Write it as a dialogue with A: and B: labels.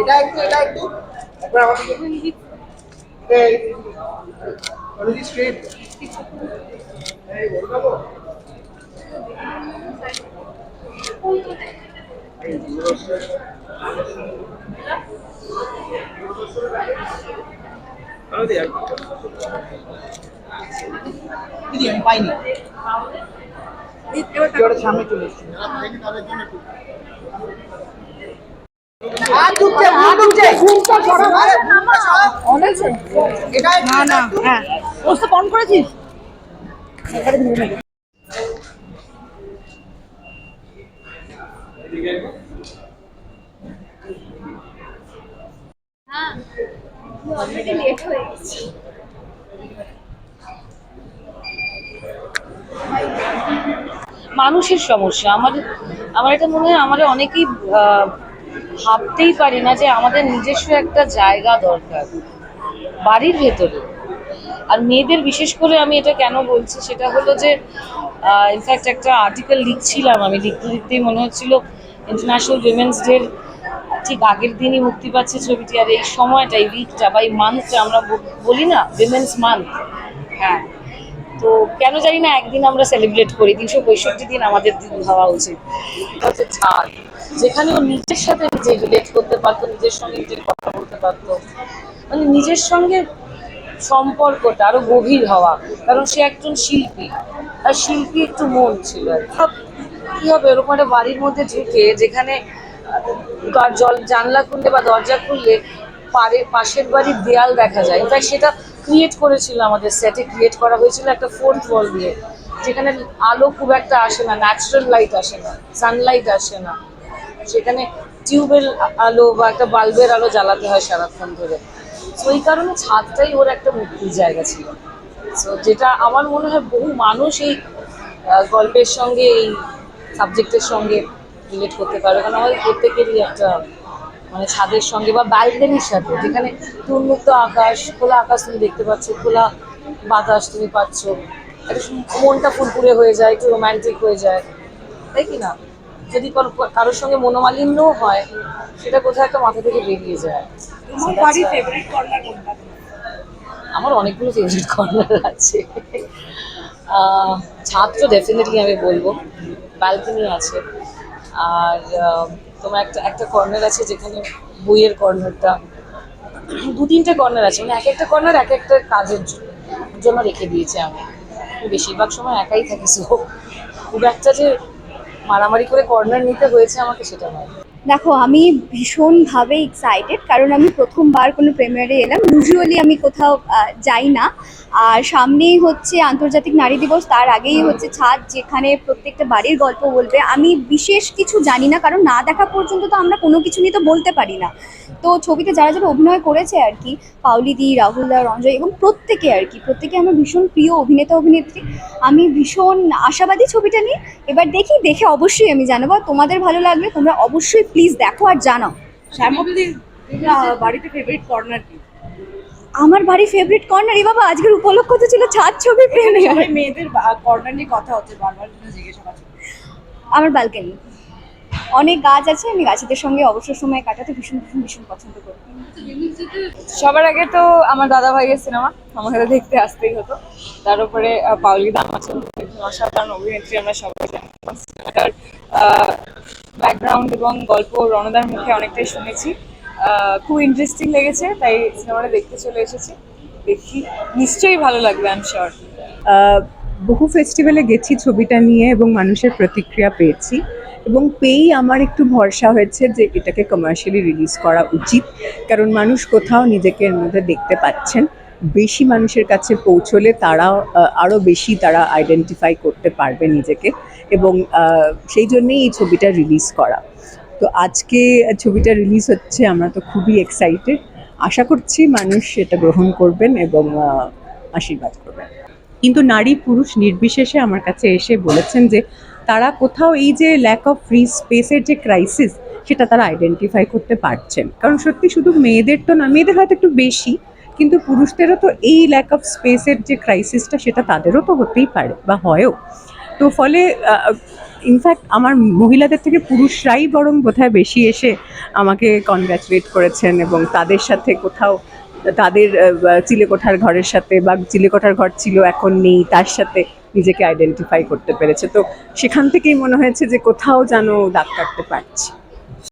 A: এটা একটু এটা একটু। একবার আমাকে দেখুন এই বলব দিদি আমি পাইনি। সামনে চলে এসছি? ঢুকছে মুখ ঢুকছে আরে,
B: অনেছে?
A: এটা
B: না না। হ্যাঁ ওস ফোন করেছিস?
C: অলরেডি লেট হয়ে গেছি
D: মানুষের সমস্যা। আমাদের আমার এটা মনে হয় আমরা অনেকেই আহ, ভাবতেই পারি না যে আমাদের নিজস্ব একটা জায়গা দরকার, বাড়ির ভেতরে। আর মেয়েদের বিশেষ করে আমি এটা কেন বলছি, সেটা হলো যে ইনফ্যাক্ট একটা আর্টিকেল লিখছিলাম আমি, লিখতে লিখতেই মনে হচ্ছিল ইন্টারন্যাশনাল উইমেন্স ডের ঠিক আগের দিনই মুক্তি পাচ্ছে ছবিটি। আর এই সময়টা, এই উইকটা বা এই মান্থটা আমরা বলি না উইমেন্স মান্থ হ্যাঁ তো কেন জানি না একদিন আমরা সেলিব্রেট করি, তিনশো পঁয়ষট্টি দিন আমাদের দিন হওয়া উচিত। ছাড় যেখানে ও নিজের সাথে নিজে রিলেট করতে পারতো, নিজের সঙ্গে নিজের কথা বলতে পারতো। মানে নিজের সঙ্গে সম্পর্কটা আরও গভীর হওয়া, কারণ সে একজন শিল্পী। আর শিল্পী একটু মন ছিল। কি। হবে, ওরকম একটা বাড়ির মধ্যে ঢুকে যেখানে জল, জানলা খুললে বা দরজা খুললে পারে, পাশের বাড়ির দেয়াল দেখা যায়। ইনফ্যাক্ট সেটা ক্রিয়েট করেছিল আমাদের সেটে ক্রিয়েট করা হয়েছিল একটা ফোর্থ ওয়াল দিয়ে। যেখানে আলো খুব একটা আসে না ন্যাচারাল লাইট আসে না সানলাইট আসে না। সেখানে টিউবের আলো বা একটা বাল্বের আলো জ্বালাতে হয় সারাক্ষণ ধরে। তো এই কারণে ছাদটাই ওর একটা মুক্তির জায়গা ছিল। তো যেটা আমার মনে হয় বহু মানুষ এই গল্পের সঙ্গে, এই সাবজেক্টের সঙ্গে রিলেট করতে পারবে। কারণ আমাদের প্রত্যেকেরই একটা মানে ছাদের সঙ্গে বা ব্যালকনির সাথে, যেখানে উন্মুক্ত আকাশ, খোলা আকাশ তুমি দেখতে পাচ্ছ, খোলা বাতাস তুমি পাচ্ছ। একটা সু- মনটা ফুরফুরে হয়ে যায়, একটু রোমান্টিক হয়ে যায়। তাই কি না? যদি কোনো- কারোর সঙ্গে মনোমালিন্যও হয় সেটা কোথায় একটা মাথা থেকে বেরিয়ে যায়। আমার অনেকগুলো ফেভারিট কর্নার আছে। তো ডেফিনেটলি আমি বলব। ব্যালকনি আছে। আর তোমার একটা একটা কর্নার আছে যেখানে বইয়ের কর্নারটা দু তিনটে কর্নার আছে। মানে এক একটা কর্নার এক একটা কাজের জন্য রেখে দিয়েছি আমি। বেশিরভাগ সময় একাই থাকি সো খুব একটা যে মারামারি করে কর্নার নিতে হয়েছে আমাকে, সেটা নয়।
C: দেখো, আমি ভীষণভাবে এক্সাইটেড কারণ আমি প্রথমবার কোনো প্রেমিয়ারে এলাম। ইউজুয়ালি আমি কোথাও যাই না। আর সামনেই হচ্ছে আন্তর্জাতিক নারী দিবস তার আগেই হচ্ছে ছাদ যেখানে প্রত্যেকটা বাড়ির গল্প বলবে। আমি বিশেষ কিছু জানি না কারণ না দেখা পর্যন্ত তো আমরা কোনো কিছু নিয়ে তো বলতে পারি না। তো ছবিতে যারা যারা অভিনয় করেছে আর কি পাউলিদি রাহুলদা রঞ্জয় এবং প্রত্যেকে আর কি প্রত্যেকে আমার ভীষণ প্রিয় অভিনেতা অভিনেত্রী আমি ভীষণ আশাবাদী ছবিটা নিয়ে। এবার দেখি দেখে অবশ্যই আমি জানাব। আর তোমাদের ভালো লাগলে তোমরা অবশ্যই প্লিজ দেখো আর জানাও।
B: বাড়িতে ফেভারিট কর্নার কি?
C: আমার বাড়ি ফেভারিট কর্নার বাবা আজকের উপলক্ষ তো ছিল ছাদ ছবি প্রেমিয়ার
B: সবাই মেয়েদের কর্নার নিয়ে কথা হচ্ছে বারবার জিজ্ঞাসা করছে
C: আমার ব্যালকনি অনেক গাছ আছে আমি গাছেদের সঙ্গে অবসর সময় কাটাতে ভীষণ ভীষণ ভীষণ পছন্দ করি।
E: সবার আগে তো আমার দাদা ভাইয়ের সিনেমা আমাকে তো দেখতে আসতেই হতো। তার উপরে পাওলি দাম আছেন অসাধারণ অভিনেত্রী আমরা সবাই জানি। সিনেমাটার ব্যাকগ্রাউন্ড এবং গল্প রণদার মুখে অনেকটাই শুনেছি। খুব ইন্টারেস্টিং লেগেছে, তাই সিনেমাটা দেখতে চলে এসেছি। দেখি, নিশ্চয়ই ভালো লাগবে আই এম শিওর
F: বহু ফেস্টিভ্যালে গেছি ছবিটা নিয়ে এবং মানুষের প্রতিক্রিয়া পেয়েছি এবং পেয়েই আমার একটু ভরসা হয়েছে যে এটাকে কমার্শিয়ালি রিলিজ করা উচিত। কারণ মানুষ কোথাও নিজেকে এর মধ্যে দেখতে পাচ্ছেন। বেশি মানুষের কাছে পৌঁছলে তারাও আরও বেশি তারা আইডেন্টিফাই করতে পারবে নিজেকে এবং সেই জন্যেই এই ছবিটা রিলিজ করা। তো আজকে ছবিটা রিলিজ হচ্ছে, আমরা তো খুবই এক্সাইটেড আশা করছি মানুষ সেটা গ্রহণ করবেন এবং আশীর্বাদ করবেন। কিন্তু নারী পুরুষ নির্বিশেষে আমার কাছে এসে বলেছেন যে তারা কোথাও এই যে ল্যাক অফ ফ্রি স্পেসের যে ক্রাইসিস সেটা তারা আইডেন্টিফাই করতে পারছেন। কারণ সত্যি শুধু মেয়েদের তো না, মেয়েদের হয়তো একটু বেশি, কিন্তু পুরুষদেরও তো এই ল্যাক অফ স্পেসের যে ক্রাইসিসটা সেটা তাদেরও তো হতেই পারে বা হয়ও। তো ফলে ইনফ্যাক্ট আমার মহিলাদের থেকে পুরুষরাই বরং বোধহয় বেশি এসে আমাকে কনগ্রাচুলেট করেছেন এবং তাদের সাথে কোথাও, তাদের চিলেকোঠার ঘরের সাথে বা চিলেকোঠার ঘর ছিল, এখন নেই, তার সাথে নিজেকে আইডেন্টিফাই করতে পেরেছে। তো সেখান থেকেই মনে হয়েছে যে কোথাও যেন দাগ কাটতে পারছি।